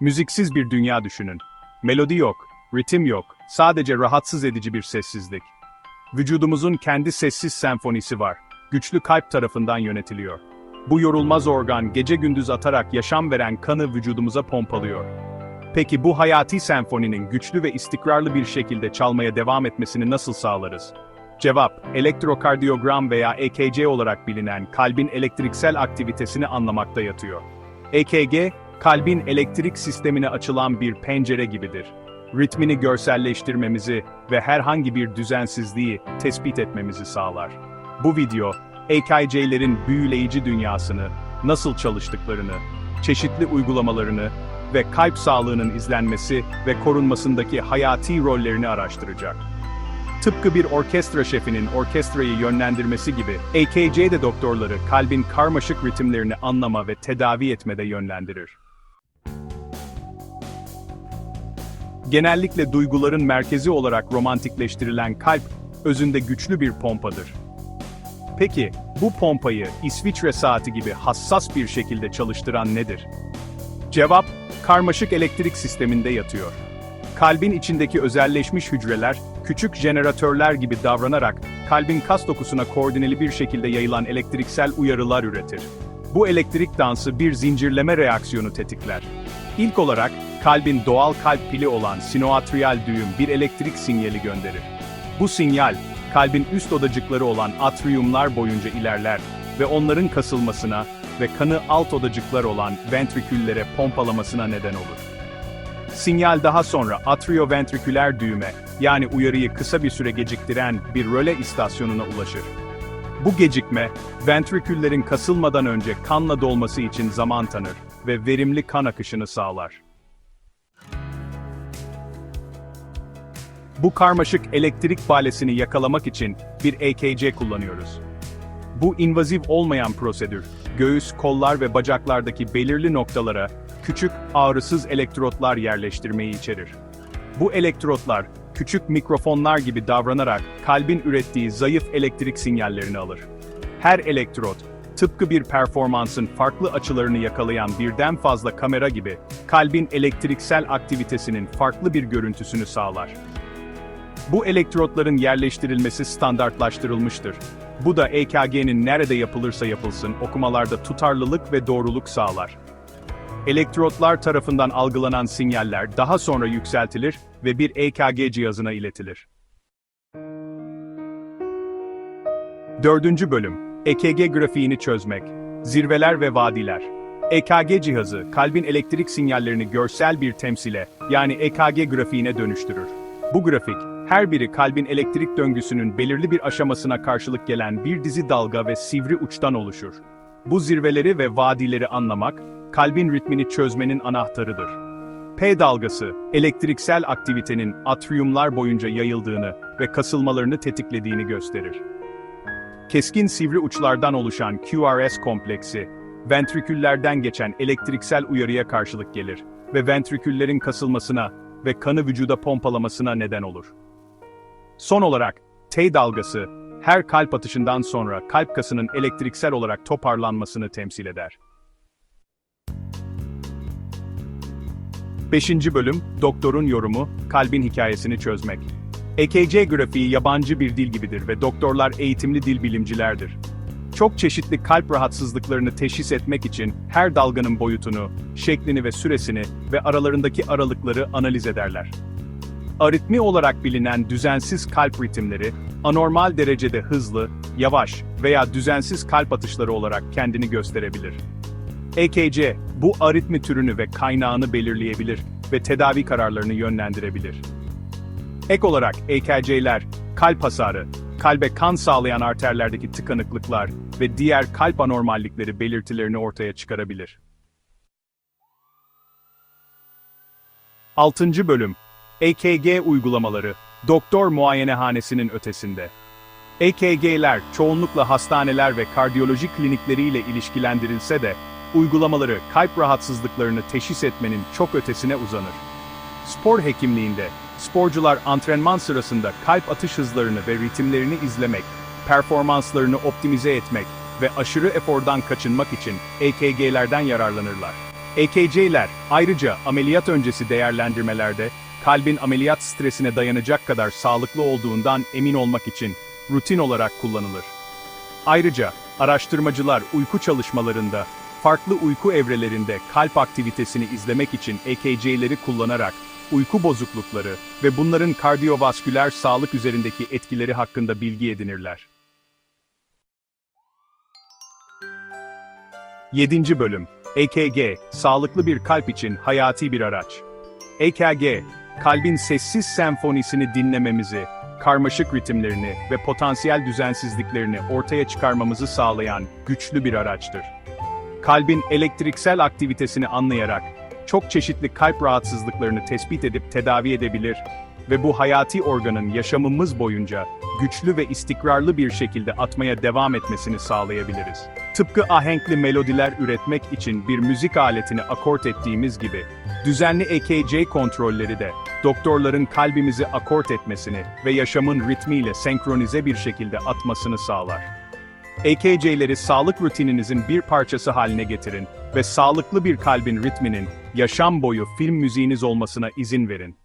Müziksiz bir dünya düşünün. Melodi yok, ritim yok, sadece rahatsız edici bir sessizlik. Vücudumuzun kendi sessiz senfonisi var. Güçlü kalp tarafından yönetiliyor. Bu yorulmaz organ gece gündüz atarak yaşam veren kanı vücudumuza pompalıyor. Peki bu hayati senfoninin güçlü ve istikrarlı bir şekilde çalmaya devam etmesini nasıl sağlarız? Cevap, elektrokardiyogram veya EKG olarak bilinen kalbin elektriksel aktivitesini anlamakta yatıyor. EKG, kalbin elektrik sistemine açılan bir pencere gibidir. Ritmini görselleştirmemizi ve herhangi bir düzensizliği tespit etmemizi sağlar. Bu video, EKG'lerin büyüleyici dünyasını, nasıl çalıştıklarını, çeşitli uygulamalarını ve kalp sağlığının izlenmesi ve korunmasındaki hayati rollerini araştıracak. Tıpkı bir orkestra şefinin orkestrayı yönlendirmesi gibi, EKG de doktorları kalbin karmaşık ritimlerini anlama ve tedavi etmede yönlendirir. Genellikle duyguların merkezi olarak romantikleştirilen kalp, özünde güçlü bir pompadır. Peki, bu pompayı İsviçre saati gibi hassas bir şekilde çalıştıran nedir? Cevap, karmaşık elektrik sisteminde yatıyor. Kalbin içindeki özelleşmiş hücreler, küçük jeneratörler gibi davranarak, kalbin kas dokusuna koordineli bir şekilde yayılan elektriksel uyarılar üretir. Bu elektrik dansı bir zincirleme reaksiyonu tetikler. İlk olarak, kalbin doğal kalp pili olan sinoatriyal düğüm bir elektrik sinyali gönderir. Bu sinyal, kalbin üst odacıkları olan atriumlar boyunca ilerler ve onların kasılmasına ve kanı alt odacıklar olan ventriküllere pompalamasına neden olur. Sinyal daha sonra atrioventriküler düğme, yani uyarıyı kısa bir süre geciktiren bir röle istasyonuna ulaşır. Bu gecikme, ventriküllerin kasılmadan önce kanla dolması için zaman tanır ve verimli kan akışını sağlar. Bu karmaşık elektrik balesini yakalamak için bir EKG kullanıyoruz. Bu invaziv olmayan prosedür, göğüs, kollar ve bacaklardaki belirli noktalara küçük, ağrısız elektrotlar yerleştirmeyi içerir. Bu elektrotlar, küçük mikrofonlar gibi davranarak kalbin ürettiği zayıf elektrik sinyallerini alır. Her elektrot, tıpkı bir performansın farklı açılarını yakalayan birden fazla kamera gibi, kalbin elektriksel aktivitesinin farklı bir görüntüsünü sağlar. Bu elektrotların yerleştirilmesi standartlaştırılmıştır. Bu da EKG'nin nerede yapılırsa yapılsın okumalarda tutarlılık ve doğruluk sağlar. Elektrotlar tarafından algılanan sinyaller daha sonra yükseltilir ve bir EKG cihazına iletilir. Dördüncü bölüm, EKG grafiğini çözmek, zirveler ve vadiler. EKG cihazı, kalbin elektrik sinyallerini görsel bir temsile, yani EKG grafiğine dönüştürür. Bu grafik, her biri kalbin elektrik döngüsünün belirli bir aşamasına karşılık gelen bir dizi dalga ve sivri uçtan oluşur. Bu zirveleri ve vadileri anlamak, kalbin ritmini çözmenin anahtarıdır. P dalgası, elektriksel aktivitenin atriumlar boyunca yayıldığını ve kasılmalarını tetiklediğini gösterir. Keskin sivri uçlardan oluşan QRS kompleksi, ventriküllerden geçen elektriksel uyarıya karşılık gelir ve ventriküllerin kasılmasına ve kanı vücuda pompalamasına neden olur. Son olarak, T dalgası, her kalp atışından sonra kalp kasının elektriksel olarak toparlanmasını temsil eder. 5. bölüm, doktorun yorumu, kalbin hikayesini çözmek. EKG grafiği yabancı bir dil gibidir ve doktorlar eğitimli dil bilimcilerdir. Çok çeşitli kalp rahatsızlıklarını teşhis etmek için her dalganın boyutunu, şeklini ve süresini ve aralarındaki aralıkları analiz ederler. Aritmi olarak bilinen düzensiz kalp ritimleri, anormal derecede hızlı, yavaş veya düzensiz kalp atışları olarak kendini gösterebilir. EKG, bu aritmi türünü ve kaynağını belirleyebilir ve tedavi kararlarını yönlendirebilir. Ek olarak EKG'ler, kalp hasarı, kalbe kan sağlayan arterlerdeki tıkanıklıklar ve diğer kalp anormallikleri belirtilerini ortaya çıkarabilir. 6. Bölüm EKG uygulamaları, doktor muayenehanesinin ötesinde. EKG'ler çoğunlukla hastaneler ve kardiyoloji klinikleriyle ilişkilendirilse de, uygulamaları kalp rahatsızlıklarını teşhis etmenin çok ötesine uzanır. Spor hekimliğinde, sporcular antrenman sırasında kalp atış hızlarını ve ritimlerini izlemek, performanslarını optimize etmek ve aşırı efordan kaçınmak için EKG'lerden yararlanırlar. EKG'ler ayrıca ameliyat öncesi değerlendirmelerde kalbin ameliyat stresine dayanacak kadar sağlıklı olduğundan emin olmak için rutin olarak kullanılır. Ayrıca araştırmacılar uyku çalışmalarında farklı uyku evrelerinde kalp aktivitesini izlemek için EKG'leri kullanarak uyku bozuklukları ve bunların kardiyovasküler sağlık üzerindeki etkileri hakkında bilgi edinirler. 7. Bölüm EKG, sağlıklı bir kalp için hayati bir araç. EKG, kalbin sessiz senfonisini dinlememizi, karmaşık ritimlerini ve potansiyel düzensizliklerini ortaya çıkarmamızı sağlayan güçlü bir araçtır. Kalbin elektriksel aktivitesini anlayarak, çok çeşitli kalp rahatsızlıklarını tespit edip tedavi edebilir ve bu hayati organın yaşamımız boyunca güçlü ve istikrarlı bir şekilde atmaya devam etmesini sağlayabiliriz. Tıpkı ahenkli melodiler üretmek için bir müzik aletini akort ettiğimiz gibi, düzenli EKG kontrolleri de doktorların kalbimizi akort etmesini ve yaşamın ritmiyle senkronize bir şekilde atmasını sağlar. EKG'leri sağlık rutininizin bir parçası haline getirin ve sağlıklı bir kalbin ritminin yaşam boyu film müziğiniz olmasına izin verin.